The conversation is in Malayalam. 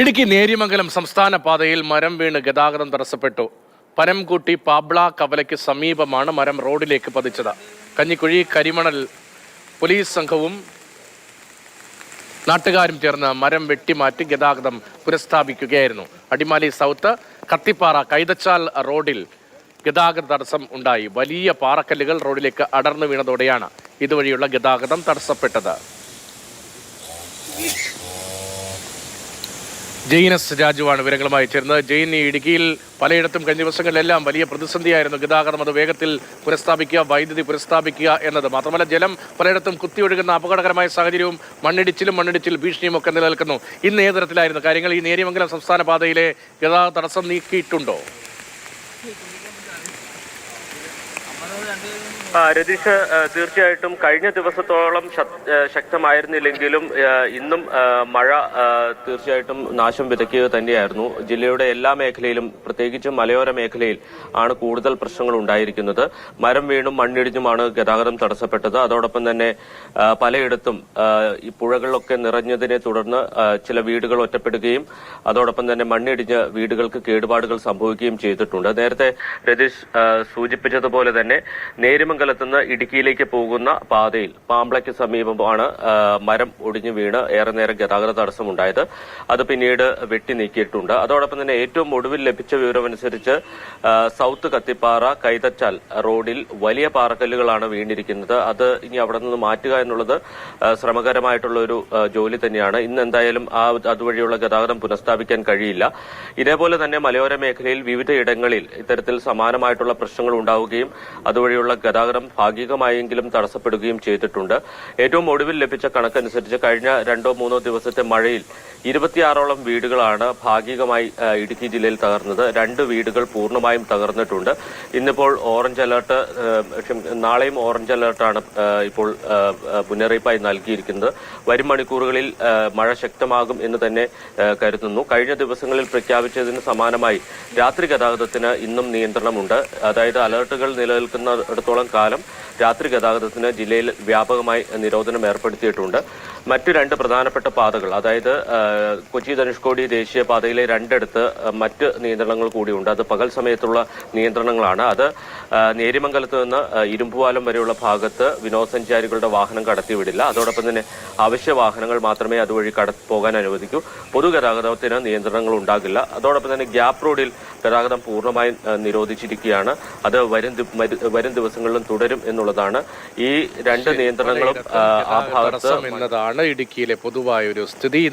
ഇടുക്കി നേര്യമംഗലം സംസ്ഥാന പാതയിൽ മരം വീണ് ഗതാഗതം തടസ്സപ്പെട്ടു. പനംകുട്ടി പാബ്ള കവലയ്ക്ക് സമീപമാണ് മരം റോഡിലേക്ക് പതിച്ചത്. കഞ്ഞിക്കുഴി കരിമണൽ പോലീസ് സംഘവും നാട്ടുകാരും ചേർന്ന് മരം വെട്ടിമാറ്റി ഗതാഗതം പുനഃസ്ഥാപിക്കുകയായിരുന്നു. അടിമാലി സൗത്ത് കത്തിപ്പാറ കൈതച്ചാൽ റോഡിൽ ഗതാഗത തടസ്സം ഉണ്ടായി. വലിയ പാറക്കല്ലുകൾ റോഡിലേക്ക് അടർന്നു വീണതോടെയാണ് ഇതുവഴിയുള്ള ഗതാഗതം തടസ്സപ്പെട്ടത്. ജെയിൻ എസ് രാജുവാണ് വിവരങ്ങളുമായി ചേർന്നത് ജെയിൻ ഇടുക്കിയിൽ പലയിടത്തും കഴിഞ്ഞ ദിവസങ്ങളിലെല്ലാം വലിയ പ്രതിസന്ധിയായിരുന്നു. ഗതാഗതം അത് വേഗത്തിൽ പുനഃസ്ഥാപിക്കുക വൈദ്യുതി പുനഃസ്ഥാപിക്കുക എന്നത്. മാത്രമല്ല ജലം പലയിടത്തും കുത്തിയൊഴുകുന്ന അപകടകരമായ സാഹചര്യവും മണ്ണിടിച്ചിലും മണ്ണിടിച്ചിൽ ഭീഷണിയും ഒക്കെ നിലനിൽക്കുന്നു. ഇന്ന് ഏത് തരത്തിലായിരുന്നു കാര്യങ്ങൾ? ഈ നേരിയമംഗലം സംസ്ഥാന പാതയിലെ ഗതാഗത തടസ്സം നീക്കിയിട്ടുണ്ടോ ആ, രതീഷ് തീർച്ചയായിട്ടും കഴിഞ്ഞ ദിവസത്തോളം ശക്- ശക്തമായിരുന്നില്ലെങ്കിലും ഇന്നും മഴ തീർച്ചയായിട്ടും നാശം വിതയ്ക്കുക തന്നെയായിരുന്നു. ജില്ലയുടെ എല്ലാ മേഖലയിലും പ്രത്യേകിച്ചും മലയോര മേഖലയിൽ ആണ് കൂടുതൽ പ്രശ്നങ്ങൾ ഉണ്ടായിരിക്കുന്നത്. മരം വീണും മണ്ണിടിഞ്ഞുമാണ് ഗതാഗതം തടസ്സപ്പെട്ടത്. അതോടൊപ്പം തന്നെ പലയിടത്തും ഈ പുഴകളിലൊക്കെ നിറഞ്ഞതിനെ തുടർന്ന് ചില വീടുകൾ ഒറ്റപ്പെടുകയും അതോടൊപ്പം തന്നെ മണ്ണിടിഞ്ഞ് വീടുകൾക്ക് കേടുപാടുകൾ സംഭവിക്കുകയും ചെയ്തിട്ടുണ്ട്. നേരത്തെ രതീഷ് സൂചിപ്പിച്ചതുപോലെ തന്നെ നേരിമംഗലത്ത് നിന്ന് ഇടുക്കിയിലേക്ക് പോകുന്ന പാതയിൽ പാമ്പ്ളയ്ക്ക് സമീപമാണ് മരം ഒടിഞ്ഞു വീണ് ഏറെ നേരം ഗതാഗത തടസ്സമുണ്ടായത്. അത് പിന്നീട് വെട്ടി നീക്കിയിട്ടുണ്ട്. അതോടൊപ്പം തന്നെ ഏറ്റവും ഒടുവിൽ ലഭിച്ച വിവരമനുസരിച്ച് സൌത്ത് കത്തിപ്പാറ കൈതച്ചാൽ റോഡിൽ വലിയ പാറക്കല്ലുകളാണ് വീണിരിക്കുന്നത്. അത് ഇനി അവിടെ നിന്ന് മാറ്റുക എന്നുള്ളത് ശ്രമകരമായിട്ടുള്ള ഒരു ജോലി തന്നെയാണ്. ഇന്ന് എന്തായാലും ആ അതുവഴിയുള്ള ഗതാഗതം പുനഃസ്ഥാപിക്കാൻ കഴിയില്ല. ഇതേപോലെ തന്നെ മലയോര മേഖലയിൽ വിവിധ ഇടങ്ങളിൽ ഇത്തരത്തിൽ സമാനമായിട്ടുള്ള പ്രശ്നങ്ങൾ ഉണ്ടാവുകയും അതുവഴിയുള്ള ഗതാഗതം ഭാഗികമായെങ്കിലും തടസ്സപ്പെടുകയും ചെയ്തിട്ടുണ്ട്. ഏറ്റവും ഒടുവിൽ ലഭിച്ച കണക്കനുസരിച്ച് കഴിഞ്ഞ രണ്ടോ മൂന്നോ ദിവസത്തെ മഴയിൽ ഇരുപത്തിയാറോളം വീടുകളാണ് ഭാഗികമായി ഇടുക്കി ജില്ലയിൽ തകർന്നത്. രണ്ട് വീടുകൾ പൂർണമായും തകർന്നിട്ടുണ്ട്. ഇന്നിപ്പോൾ ഓറഞ്ച് അലർട്ട് നാളെയും ഓറഞ്ച് അലർട്ടാണ് ഇപ്പോൾ മുന്നറിയിപ്പായി നൽകിയിരിക്കുന്നത്. വരും മണിക്കൂറുകളിൽ മഴ ശക്തമാകും എന്ന് തന്നെ കരുതുന്നു. കഴിഞ്ഞ ദിവസങ്ങളിൽ പ്രഖ്യാപിച്ചതിന് സമാനമായി രാത്രി ഗതാഗതത്തിന് ഇന്നും നിയന്ത്രണമുണ്ട്. അതായത് അലർട്ടുകൾ നിലനിൽക്കുന്നിടത്തോളം കാലം രാത്രി ഗതാഗതത്തിന് ജില്ലയിൽ വ്യാപകമായി നിരോധനം ഏർപ്പെടുത്തിയിട്ടുണ്ട്. മറ്റു രണ്ട് പ്രധാനപ്പെട്ട പാതകൾ അതായത് കൊച്ചി ധനുഷ്കോടി ദേശീയ പാതയിലെ രണ്ടിടത്ത് മറ്റ് നിയന്ത്രണങ്ങൾ കൂടിയുണ്ട്. അത് പകൽ സമയത്തുള്ള നിയന്ത്രണങ്ങളാണ്. അത് നേരിമംഗലത്ത് നിന്ന് ഇരുമ്പുവാലം വരെയുള്ള ഭാഗത്ത് വിനോദസഞ്ചാരികളുടെ വാഹനം കടത്തിവിടില്ല. അതോടൊപ്പം തന്നെ അവശ്യ വാഹനങ്ങൾ മാത്രമേ അതുവഴി കട പോകാൻ അനുവദിക്കൂ. പൊതുഗതാഗതത്തിന് നിയന്ത്രണങ്ങൾ ഉണ്ടാകില്ല. അതോടൊപ്പം തന്നെ ഗ്യാപ് റോഡിൽ ഗതാഗതം പൂർണമായും നിരോധിച്ചിരിക്കുകയാണ്. അത് വരും വരും ദിവസങ്ങളിലും തുടരും എന്നുള്ളതാണ്. ഈ രണ്ട് നിയന്ത്രണങ്ങളും ആ, ഭാഗത്ത് എന്നതാണ് ഇടുക്കിയിലെ പൊതുവായ ഒരു സ്ഥിതി.